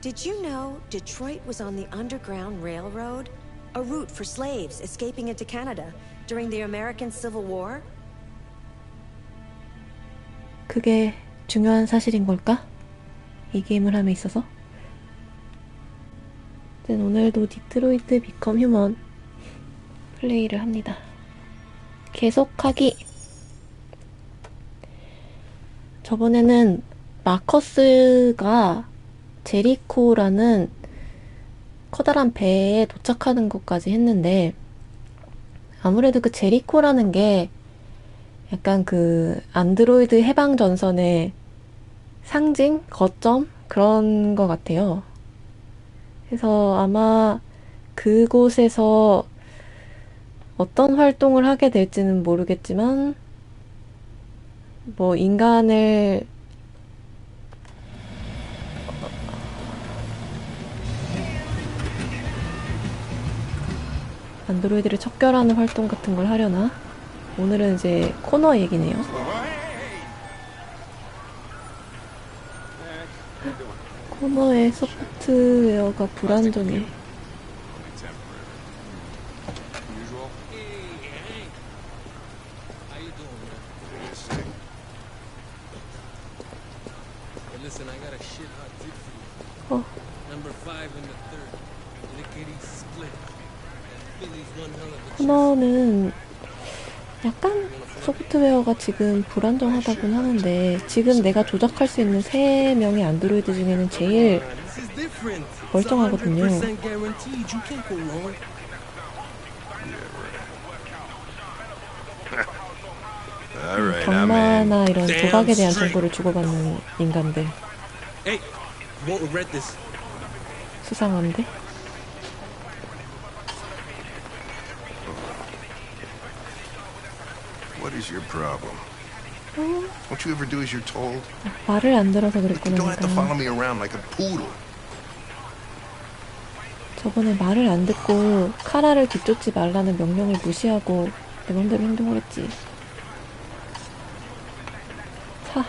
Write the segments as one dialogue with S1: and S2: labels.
S1: Did you know Detroit was on the Underground Railroad? A route for slaves escaping into Canada during the American Civil War?
S2: 그게 중요한 사실인 걸까? 이 게임을 함에 있어서? 는 오늘도 디트로이트 비컴 휴먼 플레이를 합니다. 계속하기! 저번에는 마커스가 제리코라는 커다란 배에 도착하는 것까지 했는데 아무래도 그 제리코라는 게 약간 그 안드로이드 해방 전선의 상징, 거점 그런 것 같아요. 그래서 아마 그곳에서 어떤 활동을 하게 될지는 모르겠지만 뭐 인간을 안드로이드를 척결하는 활동 같은 걸 하려나? 오늘은 이제 코너 얘기네요. 코너의 소프트웨어가 불안정해.
S3: Usual.
S4: How you doing, man? Hey, listen, I got a shit hot tip for you.
S2: 어,
S4: Number five and the third. Lickety split. That Philly's one hell of a
S2: 코너는 약간 소프트웨어가 지금 불안정하다곤 하는데 지금 내가 조작할 수 있는 세 명의 안드로이드 중에는 제일. 멀쩡하거든요.
S4: 100% guaranteed. You can't go wrong.
S3: All right, I'm in.
S2: 경마나 이런 도박에 대한. 정보를 주고받는 인간들. 수상한데?
S3: What is your problem? Won't you ever do as you're told?
S2: 말을 안 들어서
S3: You
S2: 그랬구나
S3: don't have to follow me around like a poodle.
S2: 저번에 말을 안 듣고 카라를 뒤쫓지 말라는 명령을 무시하고 내 맘대로 행동을 했지 사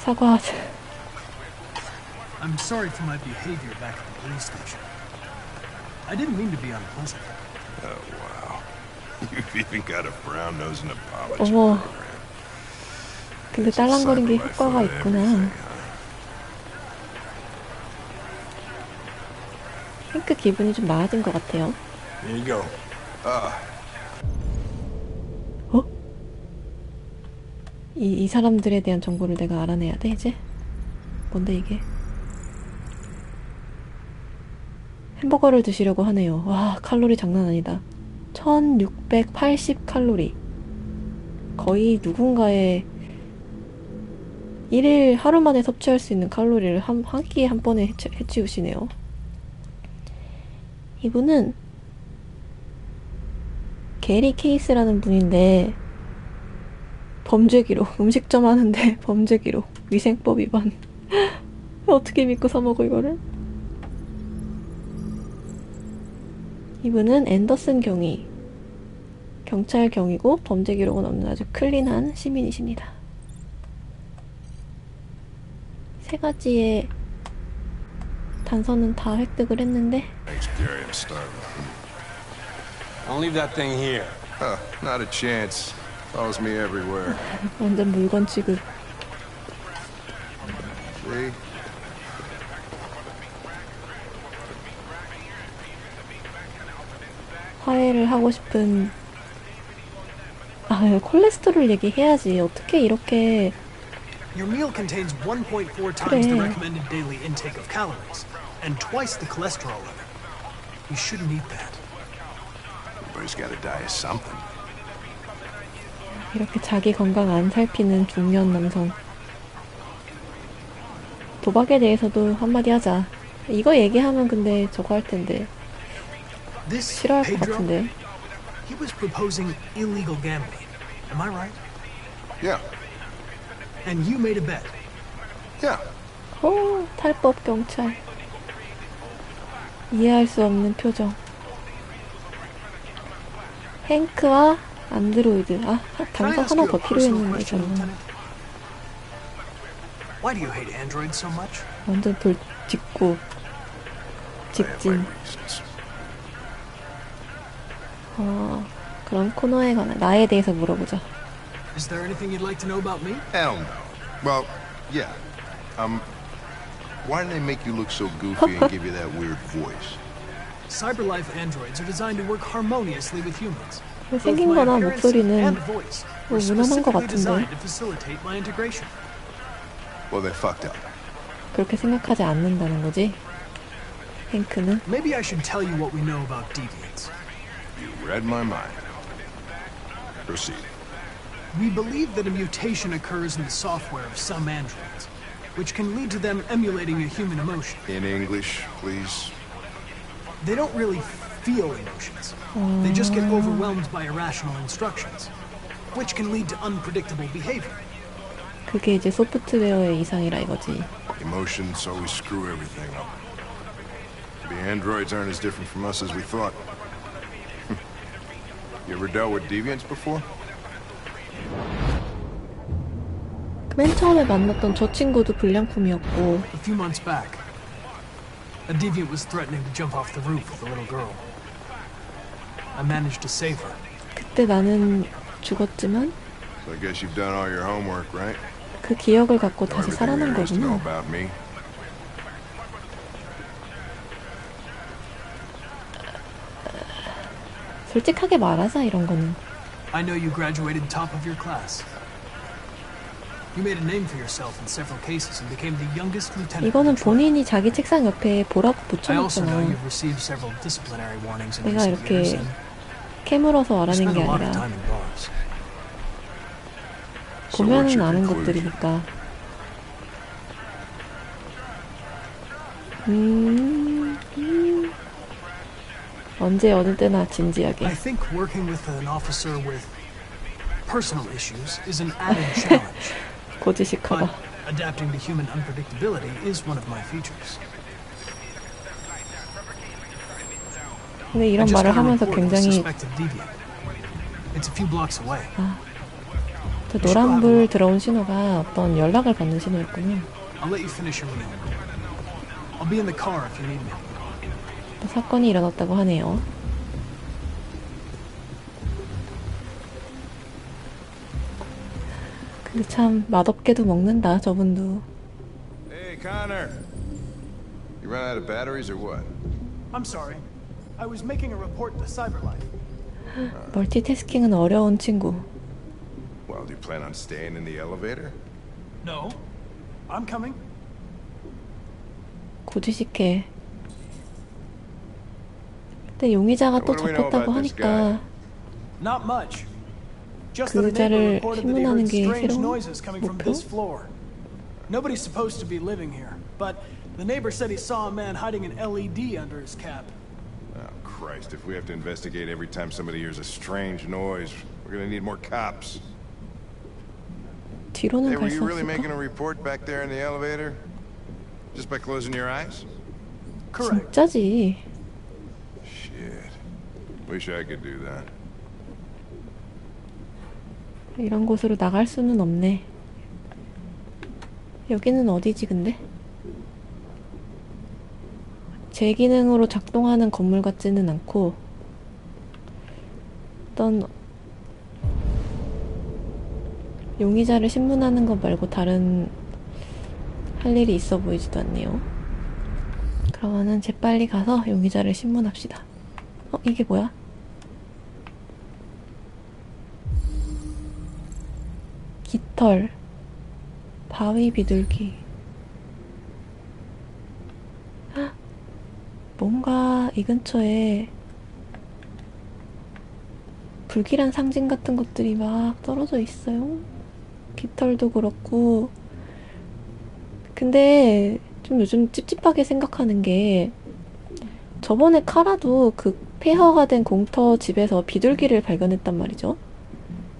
S2: 사과하자
S5: I'm sorry for my behavior back at the police station. I didn't mean to be unpleasant.
S3: Oh, wow. You've even got a brown nose and apology
S2: 어머. 근데 딸랑거린 게 효과가 있구나? 핑크 기분이 좀 나아진 것 같아요
S3: Here you go. Ah,
S2: 어? 이, 이 사람들에 대한 정보를 내가 알아내야 돼 이제? 뭔데 이게? 햄버거를 드시려고 하네요. 와 칼로리 장난 아니다. 1680 칼로리. 거의 누군가의 일일 하루 만에 섭취할 수 있는 칼로리를 한, 한 끼에 한 번에 해치, 해치우시네요. 이분은 게리 케이스라는 분인데 범죄 기록 음식점 하는데 범죄 기록 위생법 위반 어떻게 믿고 사 먹어 이거를 이분은 앤더슨 경위 경찰 경위고 범죄 기록은 없는 아주 클린한 시민이십니다 세 가지의 단서는 다 획득을 했는데
S3: thanks, Gary. I'm starving.
S6: Don't leave that thing here.
S3: Huh, not a chance. Follows me everywhere.
S2: 완전 물건 취급
S3: See?
S2: 화해를 하고 싶은 아 콜레스테롤 얘기해야지 어떻게 이렇게
S5: Your meal contains 1.4 times the
S2: 그래.
S5: recommended daily intake of calories and twice the cholesterol level. You shouldn't eat that.
S3: Everybody's got to die of something.
S2: 이렇게 자기 건강 안 살피는 중년 남성 도박에 대해서도 한마디 하자 이거 얘기하면 근데 저거 할 텐데 싫어할 것 같은데
S5: he was proposing illegal gambling. Am I right?
S3: Yeah,
S5: And you made a bet.
S3: yeah.
S2: 오 탈법 경찰 이해할 수 없는 표정 행크와 안드로이드 아
S5: ask
S2: 하나 더 필요했는데 저는
S5: Lieutenant? Why do you hate androids so much?
S2: 완전 돌
S3: my
S2: 직진. 어, 그럼 코너에 관한 나에 대해서 물어보자.
S5: Is there anything you'd like to know about me?
S3: Hell no. Well, yeah. Um, why do they make you look so goofy and give you that weird voice?
S5: Cyberlife androids are designed to work harmoniously with humans.
S2: 생긴 거나 목소리는 뭐
S5: were
S2: 무난한 것 같은데.
S3: Well, they fucked up.
S2: 그렇게 생각하지 않는다는 거지. 행크는
S5: Maybe I should tell you what we know about deviants.
S3: You read my mind. Proceed.
S5: We believe that a mutation occurs in the software of some androids, which can lead to them emulating a human emotion.
S3: In English, please.
S5: They don't really feel emotions. They just get overwhelmed by irrational instructions, which can lead to unpredictable behavior.
S2: 그게 이제 소프트웨어의 이상이라 이거지.
S3: Emotions always screw everything up. The androids aren't as different from us as we thought. you ever dealt with deviants before?
S2: 맨 처음에 만났던 저 친구도 불량품이었고
S5: A few months back, a deviant was threatening to jump off the roof with a little girl. I managed to save her.
S2: 그때 나는 죽었지만
S3: So I guess you've done all your homework, right?
S2: 그 기억을 갖고
S3: Know
S2: 다시
S3: everything
S2: 살아난
S3: there is to know
S2: 거구나. 솔직하게 말하자 이런 거는.
S5: I know you graduated top of your class. You made a name for yourself in several cases and became the youngest lieutenant.
S2: 이거는. 본인이 자기 책상 옆에 보라고 붙여놨잖아.
S5: you've received several disciplinary warnings in
S2: 내가 이렇게 캐물어서
S5: spent
S2: 게 아니라 보면은 아는? 것들이니까. 음, 음. 언제 어느 때나 진지하게.
S5: I think working with an officer with personal issues is an added challenge,
S2: 고지식하다.
S5: adapting to human unpredictability is one of my features.
S2: 근데 이런 말을 하면서 굉장히
S5: away.
S2: 저 노란불 들어온 신호가 어떤 연락을 받는 신호였군요.
S5: I'll let you finish your meal. I'll be in the car if you need me.
S2: 또 사건이 일어났다고 하네요. 근데 참 맛없게도 먹는다 저분도.
S3: Hey, Connor. You run out of batteries or what?
S5: I'm sorry. I was making a report to Cyberlife.
S2: 멀티태스킹은 어려운 친구.
S3: Well, do you plan on staying in the elevator?
S5: No. I'm coming.
S2: 고지식해. 근데 용의자가 또 잡혔다고 하니까 그
S5: he
S2: 신문하는 게 새로운 목표?
S5: Nobody's supposed to be living here, but the neighbor said he saw a man hiding an LED under his cap.
S3: Oh, Christ, if we have to investigate every time somebody hears a strange noise, we're gonna need more cops.
S2: 뒤로는
S3: Hey, were
S2: 갈수
S3: you really making a
S2: 없을까?
S3: report back there in the elevator? Just by closing your eyes?
S5: Correct.
S2: 진짜지.
S3: Wish I could do that.
S2: 이런 곳으로 나갈 수는 없네. 여기는 어디지 근데? 제 기능으로 작동하는 건물 같지는 않고 어떤 용의자를 신문하는 것 말고 다른 할 일이 있어 보이지도 않네요. 그러면은 재빨리 가서 용의자를 신문합시다. 어 이게 뭐야? 깃털, 바위 비둘기. 헉! 뭔가 이 근처에 불길한 상징 같은 것들이 막 떨어져 있어요. 깃털도 그렇고. 근데 좀 요즘 찝찝하게 생각하는 게 저번에 카라도 그 폐허가 된 공터 집에서 비둘기를 발견했단 말이죠.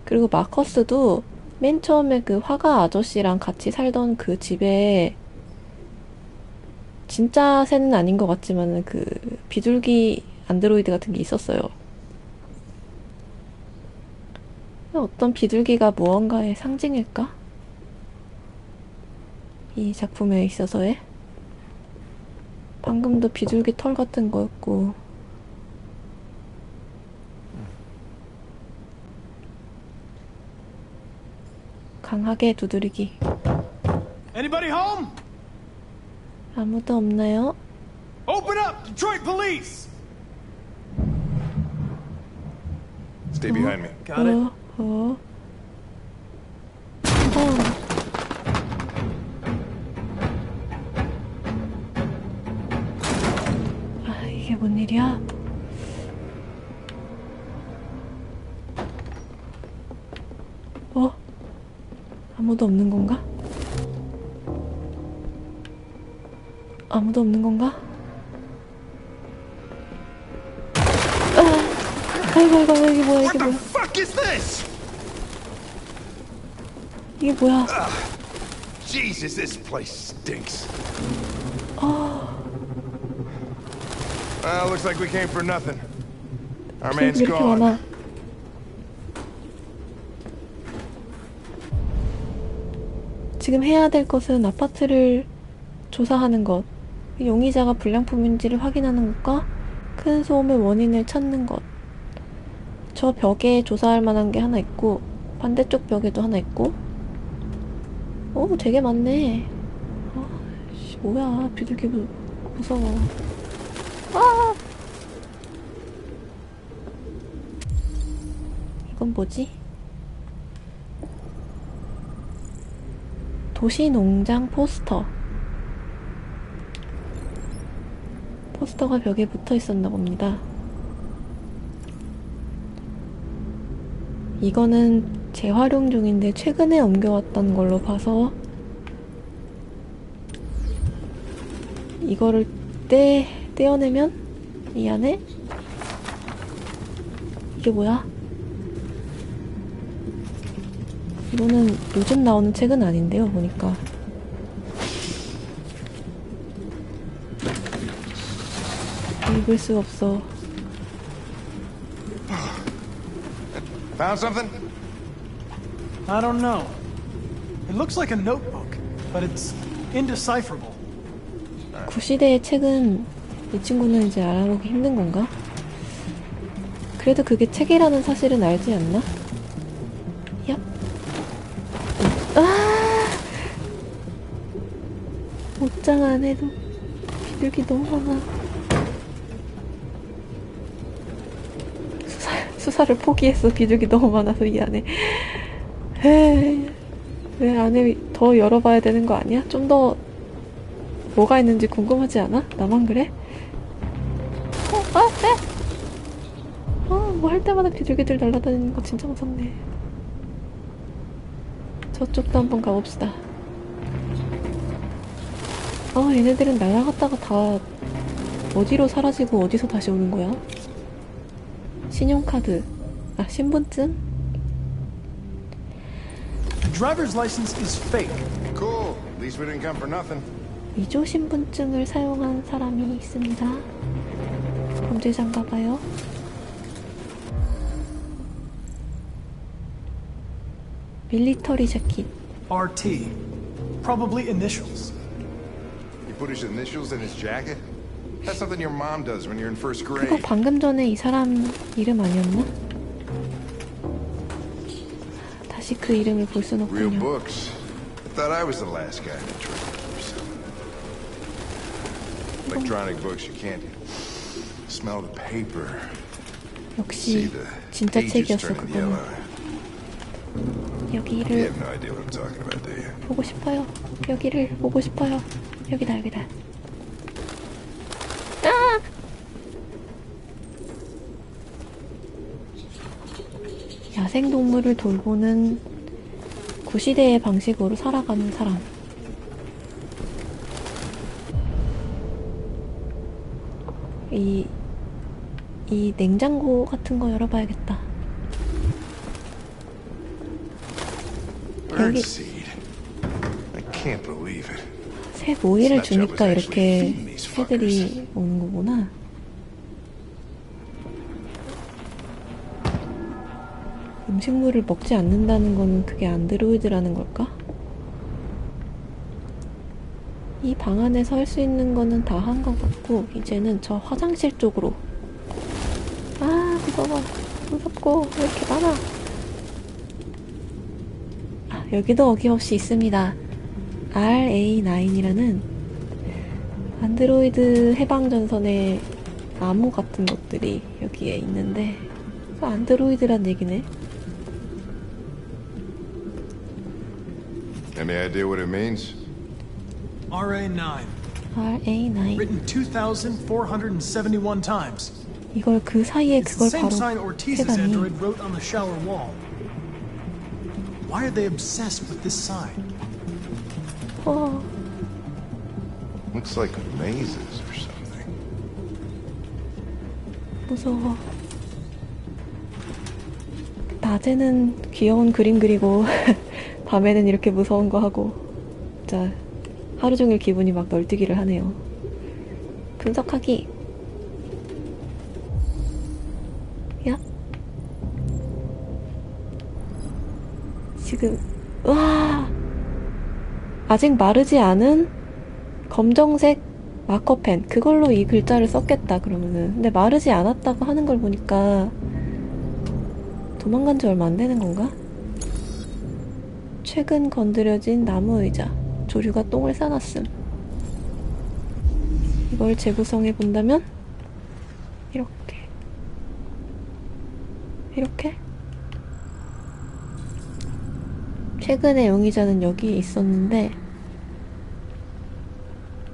S2: 그리고 마커스도 맨 처음에 그 화가 아저씨랑 같이 살던 그 집에 진짜 새는 아닌 것 같지만은 그 비둘기 안드로이드 같은 게 있었어요. 어떤 비둘기가 무언가의 상징일까? 이 작품에 있어서의 방금도 비둘기 털 같은 거였고 강하게 두드리기
S5: Anybody home?
S2: 아무도 없나요?
S5: Open up! Detroit police!
S3: Stay behind me.
S5: Got it.
S2: 어, 어. 어. 아무도 없는 건가? 아무도 없는 건가? 아, 아이고, 아이고, 이게 뭐야,
S3: What
S2: 이게
S3: the
S2: 뭐야.
S3: fuck is this?
S2: 이게 뭐야.
S3: Jesus, this place stinks. Well, looks like we came for nothing. Our man's gone.
S2: 지금 해야 될 것은 아파트를 조사하는 것, 용의자가 불량품인지를 확인하는 것과 큰 소음의 원인을 찾는 것. 저 벽에 조사할 만한 게 하나 있고, 반대쪽 벽에도 하나 있고. 오, 되게 많네. 아, 씨, 뭐야, 비둘기 무, 무서워. 아! 이건 뭐지? 도시농장 포스터. 포스터가 벽에 붙어 있었나 봅니다. 이거는 재활용 중인데 최근에 옮겨왔던 걸로 봐서 이거를 떼, 떼어내면 이 안에 이게 뭐야? 이거는 요즘 나오는 책은 아닌데요, 보니까. 읽을 수 없어.
S3: Found something?
S5: I don't know. It looks like a notebook, but it's indecipherable.
S2: 구시대의 책은 이 친구는 이제 알아보기 힘든 건가? 그래도 그게 책이라는 사실은 알지 않나? 옷장 안에도 비둘기 너무 많아. 수사, 수사를 포기했어. 비둘기 너무 많아서 이 안에. 에이, 왜 안에 더 열어봐야 되는 거 아니야? 좀 더 뭐가 있는지 궁금하지 않아? 나만 그래? 어, 아, 에! 어, 뭐 할 때마다 비둘기들 날아다니는 거 진짜 무섭네. 저쪽도 한번 가봅시다. 아, 얘네들은 날아갔다가 다 어디로 사라지고 어디서 다시 오는 거야? 신용카드, 아, 신분증?
S5: The driver's license is fake.
S3: Cool. At least we didn't come for nothing.
S2: 위조 신분증을 사용한 사람이 있습니다. 범죄자인가 봐요. 밀리터리 재킷.
S5: RT. Probably initials.
S3: You put his initials in his jacket? That's something your mom does when you're in first
S2: 그거
S3: grade.
S2: 방금 전에 이 사람 이름 아니었나? 다시 그 이름을 볼 순
S3: Real
S2: 없군요.
S3: books. I thought I was the last guy to try to keep some. Electronic books, you can't smell the paper. See
S2: 역시
S3: the
S2: 진짜
S3: pages
S2: 책이었어
S3: turning
S2: 그거는.
S3: yellow. You
S2: 여기를
S3: have no idea what I'm talking about, do you?
S2: 보고 싶어요. 여기를 보고 싶어요. 여기다 여기다. 아! 야생 동물을 돌보는 구시대의 방식으로 살아가는 사람. 이, 이 냉장고 같은 거 열어봐야겠다. 여기
S3: can't believe it.
S2: 새 모이를 주니까 이렇게 새들이 오는 거구나. 음식물을 먹지 않는다는 거는 그게 안드로이드라는 걸까? 이 방 안에서 할 수 있는 거는 다 한 것 같고 이제는 저 화장실 쪽으로. 아 무서워. 무섭고 왜 이렇게 많아? 아, 여기도 어김없이 있습니다 RA9이라는 안드로이드 해방전선의 나무 같은 것들이 여기에 있는데 그 안드로이드란 얘기네
S3: Any idea what it means?
S5: RA9,
S2: RA9
S5: written 2,471 times.
S2: 이걸 그 사이에 그걸 바로
S5: wall. Why are they obsessed with this sign?
S2: 어,
S3: Looks like mazes or something.
S2: 무서워. 낮에는 귀여운 그림 그리고 밤에는 이렇게 무서운 거 하고 진짜 하루 종일 기분이 막 널뛰기를 하네요. 분석하기. 야. 지금 와 아직 마르지 않은 검정색 마커펜 그걸로 이 글자를 썼겠다 그러면은. 근데 마르지 않았다고 하는 걸 보니까 도망간 지 얼마 안 되는 건가? 최근 건드려진 나무 의자 조류가 똥을 싸놨음. 이걸 재구성해 본다면 이렇게. 이렇게? 최근에 용의자는 여기 있었는데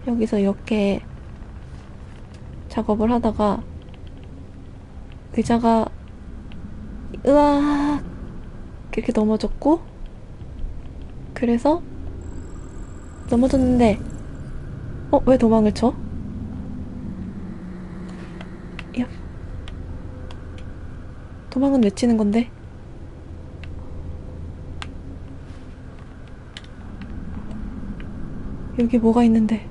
S2: 여기서 이렇게 작업을 하다가 의자가 으악 이렇게 넘어졌고 그래서 넘어졌는데 어? 왜 도망을 쳐? 야 도망은 왜 치는 건데? 여기 뭐가 있는데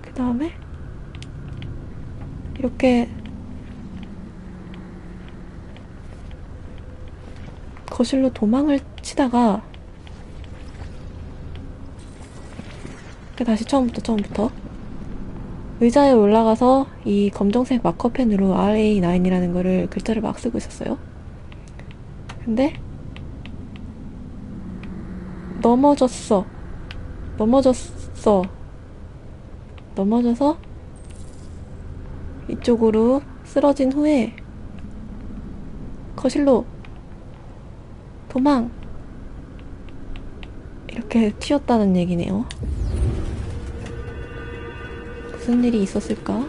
S2: 그 다음에 이렇게 거실로 도망을 치다가 그 다시 처음부터 처음부터 의자에 올라가서 이 검정색 마커펜으로 RA9이라는 거를 글자를 막 쓰고 있었어요. 근데 넘어졌어. 넘어졌어. 넘어져서 이쪽으로 쓰러진 후에 거실로 도망 이렇게 튀었다는 얘기네요. 무슨 일이 있었을까?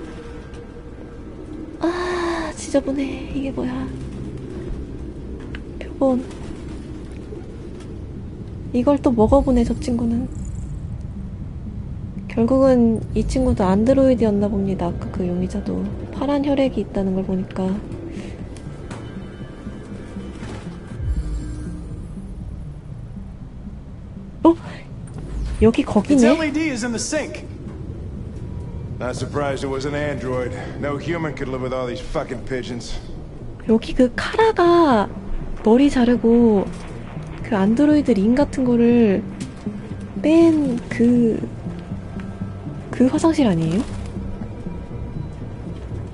S2: 아, 지저분해. 이게 뭐야? 표본. 이걸 또 먹어보네, 저 친구는. 결국은 이 친구도 안드로이드였나 봅니다. 아까 그 용의자도. 파란 혈액이 있다는 걸 보니까. 여기 거기네?
S5: LED is in the sink.
S3: Not surprised it was an android. No human could live with all these fucking pigeons.
S2: 여기 그 카라가 머리 자르고 그 안드로이드 링 같은 거를 뺀 그, 그 화장실 아니에요?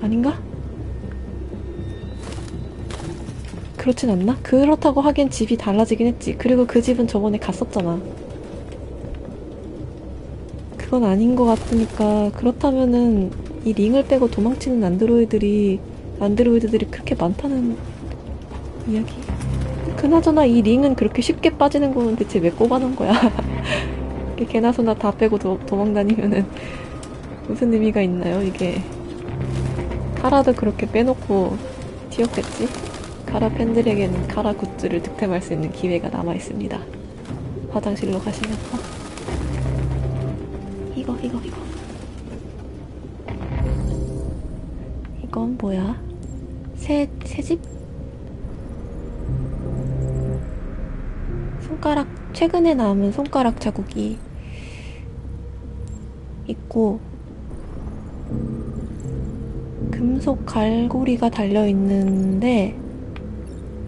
S2: 아닌가? 그렇진 않나? 그렇다고 하기엔 집이 달라지긴 했지. 그리고 그 집은 저번에 갔었잖아. 그건 아닌 것 같으니까 그렇다면은 이 링을 빼고 도망치는 안드로이들이 안드로이드들이 그렇게 많다는 이야기. 그나저나 이 링은 그렇게 쉽게 빠지는 거는 대체 왜 꼽아놓은 거야? 이게 개나 소나 다 빼고 도, 도망 다니면은 무슨 의미가 있나요? 이게 카라도 그렇게 빼놓고 튀었겠지? 카라 팬들에게는 카라 굿즈를 득템할 수 있는 기회가 남아 있습니다. 화장실로 가시면서 이건 뭐야? 새 새집? 손가락 최근에 남은 손가락 자국이 있고 금속 갈고리가 달려 있는데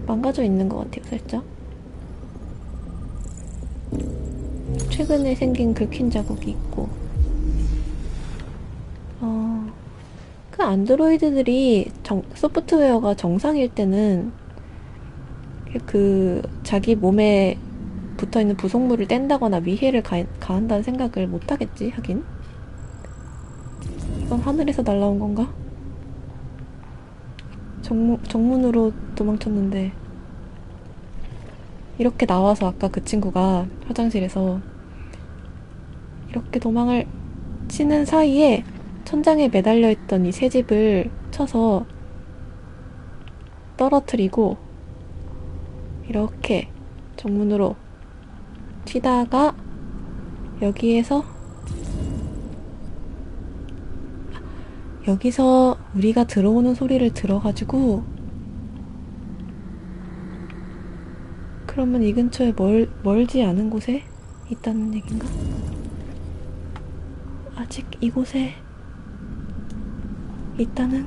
S2: 망가져 있는 것 같아요, 살짝. 최근에 생긴 긁힌 자국이 있고 안드로이드들이 정, 소프트웨어가 정상일 때는 그 자기 몸에 붙어 있는 부속물을 뗀다거나 위해를 가, 가한다는 생각을 못 하겠지 하긴 이건 하늘에서 날라온 건가? 정문, 정문으로 도망쳤는데 이렇게 나와서 아까 그 친구가 화장실에서 이렇게 도망을 치는 사이에 천장에 매달려 있던 이 새 집을 쳐서 떨어뜨리고 이렇게 정문으로 튀다가 여기에서 여기서 우리가 들어오는 소리를 들어가지고 그러면 이 근처에 멀, 멀지 않은 곳에 있다는 얘긴가? 아직 이곳에 있다는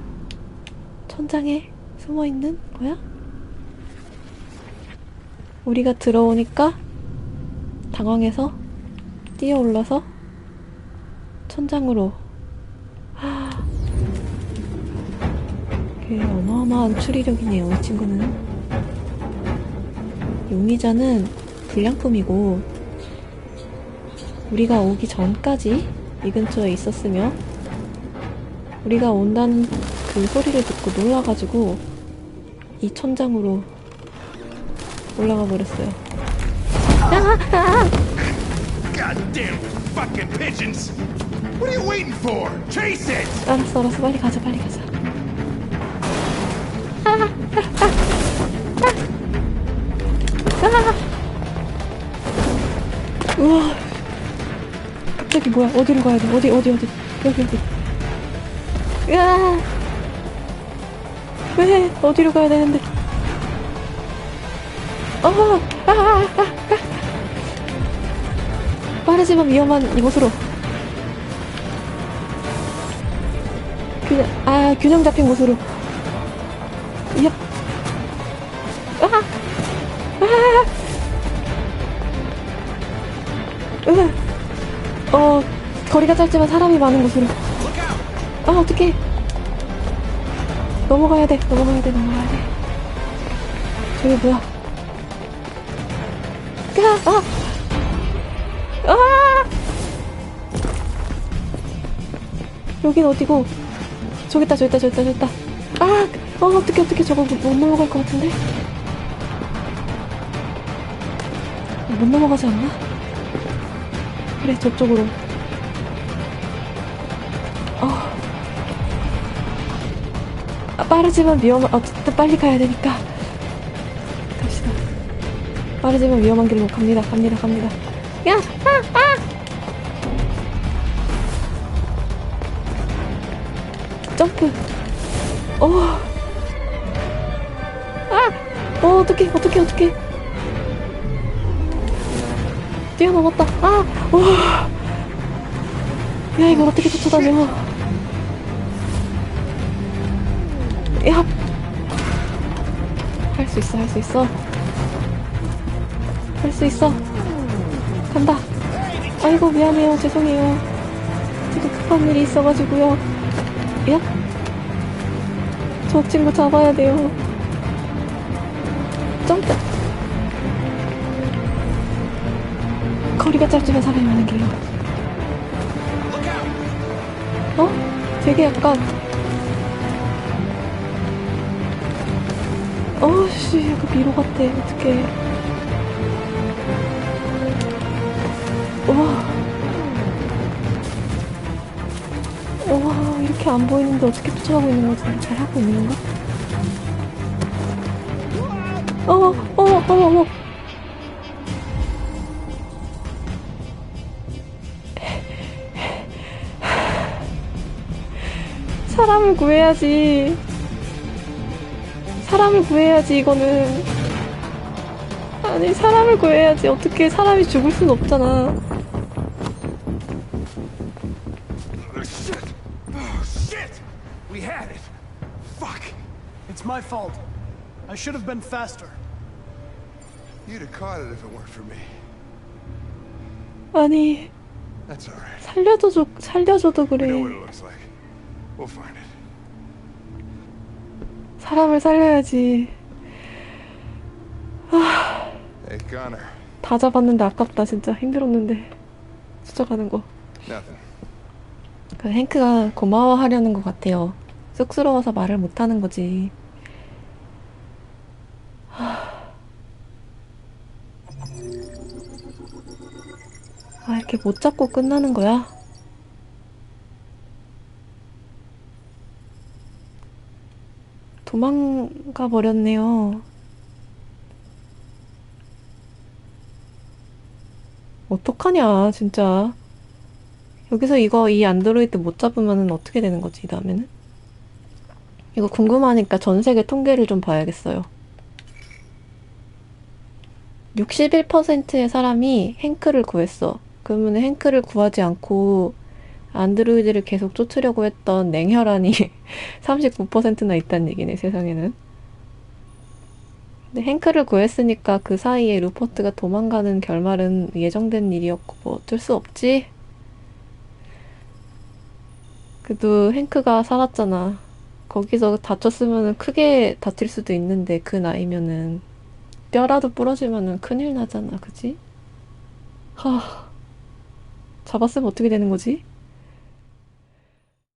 S2: 천장에 숨어 있는 거야? 우리가 들어오니까 당황해서 뛰어 올라서 천장으로 하... 이게 어마어마한 추리력이네요, 이 친구는. 용의자는 불량품이고 우리가 오기 전까지 이 근처에 있었으며 우리가 온다는 그 소리를 듣고 놀라가지고 이 천장으로 올라가 버렸어요. 알았어, 알았어, 빨리 가자, 빨리 가자. 우와. 갑자기 뭐야? 어디로 가야 돼? 어디, 어디, 어디? 여기, 여기. 으아. 왜? 어디로 가야 되는데? 어, 아, 아, 아, 아. 빠르지만 위험한 이곳으로. 균형, 아, 균형 잡힌 곳으로. 야. 아! 아! 으. 어, 거리가 짧지만 사람이 많은 곳으로. 아, 어떡해. 넘어가야 돼, 넘어가야 돼, 넘어가야 돼. 저기 뭐야. 아! 아! 아! 여긴 어디고? 저기 있다, 저기 있다, 저기 있다, 저기 있다. 아! 어, 어떡해, 어떡해. 저거 못, 못 넘어갈 것 같은데? 못 넘어가지 않나? 그래, 저쪽으로. 빠르지만 위험한, 어쨌든 빨리 가야 되니까. 갑시다. 빠르지만 위험한 길로 갑니다, 갑니다, 갑니다. 야! 아! 아! 점프. 어. 아! 어, 어떡해, 어떡해, 어떡해. 뛰어넘었다. 아! 와! 야, 이걸 어떻게 쫓아다녀. 야! 할수 있어, 할 수 있어. 할 수 있어. 간다. 아이고, 미안해요. 죄송해요. 지금 급한 일이 있어가지고요. 야? 저 친구 잡아야 돼요. 점프. 거리가 짧지만 사람이 많은 길로. 어? 되게 약간. 어씨, 약간 미로 같아. 어떡해. 와. 와, 이렇게 안 보이는데 어떻게 쫓아가고 있는 거지? 잘 하고 있는 건가? 어머, 어머, 어머, 어머. 사람을 구해야지. 사람을 구해야지, 이거는. 아니, 사람을 구해야지. 어떻게 사람이 죽을 순 없잖아.
S3: Oh! Oh!
S5: It's my fault. I should have been faster.
S3: You'd have caught it if it weren't for me.
S2: 아니,
S3: That's all right.
S2: 살려줘도, 살려줘도
S3: We know what
S2: 그래.
S3: it looks like. We'll find it.
S2: 사람을 살려야지.
S3: Connor.
S2: 다 잡았는데 아깝다, 진짜. 힘들었는데. 쫓아가는 거. 그 행크가 고마워하려는 것 같아요. 쑥스러워서 말을 못하는 거지. 하... 아, 이렇게 못 잡고 끝나는 거야? 도망가 버렸네요. 어떡하냐, 진짜. 여기서 이거 이 안드로이드 못 잡으면 어떻게 되는 거지, 이 다음에는? 이거 궁금하니까 전 세계 통계를 좀 봐야겠어요. 61%의 사람이 행크를 구했어. 그러면 행크를 구하지 않고 안드로이드를 계속 쫓으려고 했던 냉혈한이 39%나 있다는 얘기네, 세상에는. 근데 행크를 구했으니까 그 사이에 루퍼트가 도망가는 결말은 예정된 일이었고 뭐 어쩔 수 없지. 그래도 행크가 살았잖아. 거기서 다쳤으면 크게 다칠 수도 있는데 그 나이면은 뼈라도 부러지면은 큰일 나잖아, 그지? 하, 잡았으면 어떻게 되는 거지?